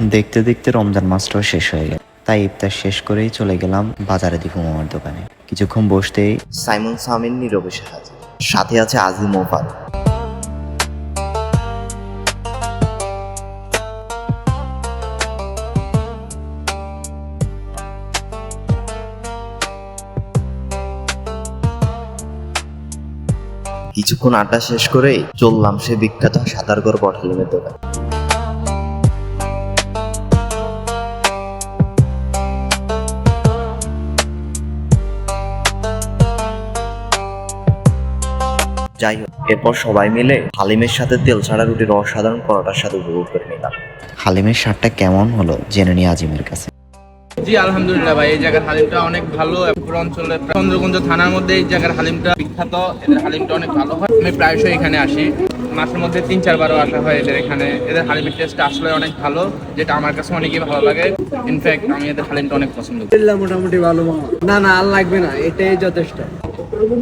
দেখতে দেখতে রমজান মাসটাও শেষ হয়ে গেল। তাই ইফতার শেষ করেই চলে গেলাম বাজারে দীপু মামার দোকানে। কিছুক্ষণ বসতেই সাইমন সামিন নীরবে হাজির। সাথে আছে আজিম ও কিছুক্ষণ আড্ডা শেষ করেই চললাম সে বিখ্যাত সাঁতারগড় বটলিমের দোকান। যাই হোক এরপর সবাই মিলে হালিমের সাথে তেল ছাড়া রুটির অসাধারণ পরোটার সাথে উপভোগ করে নিলাম। হালিমের স্বাদটা কেমন হলো জেনে নিই আজিমের কাছে। জি আলহামদুলিল্লাহ ভাই এই জায়গার হালিমটা অনেক ভালো পুরো অঞ্চলের চন্দ্রগঞ্জ থানার মধ্যে এই জায়গার হালিমটা বিখ্যাত এদের হালিমটা অনেক ভালো হয়। আমি প্রায়শই এখানে আসি। মাসের মধ্যে তিন চারবারও আসা হয় এদের এখানে। এদের হালিমের টেস্ট আসলে অনেক ভালো যেটা আমার কাছে অনেকই ভালো লাগে। ইনফ্যাক্ট আমি এদের হালিমটা অনেক পছন্দ করি। মোটামুটি ভালো। না না আর লাগবে না এটাই যথেষ্ট।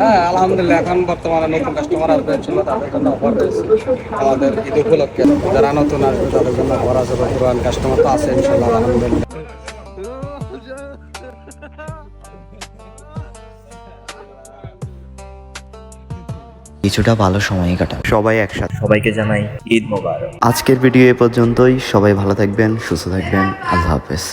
হ্যাঁ আলহামদুলিল্লাহ এখন বর্তমানে নতুন কাস্টমার তাদের জন্য অফার রয়েছে। আমাদের ঈদ উপলক্ষে যারা নতুন আসবে তাদের জন্য অফার আছে পুরান কাস্টমার তো আছে ইনশাল্লাহ আলহামদুলিল্লাহ। কিছুটা ভালো সময় কাটান। সবাই একসাথে। সবাইকে জানাই ঈদ মোবারক। আজকের ভিডিও এ পর্যন্তই। সবাই ভালো থাকবেন সুস্থ থাকবেন। আল্লাহ হাফেজ।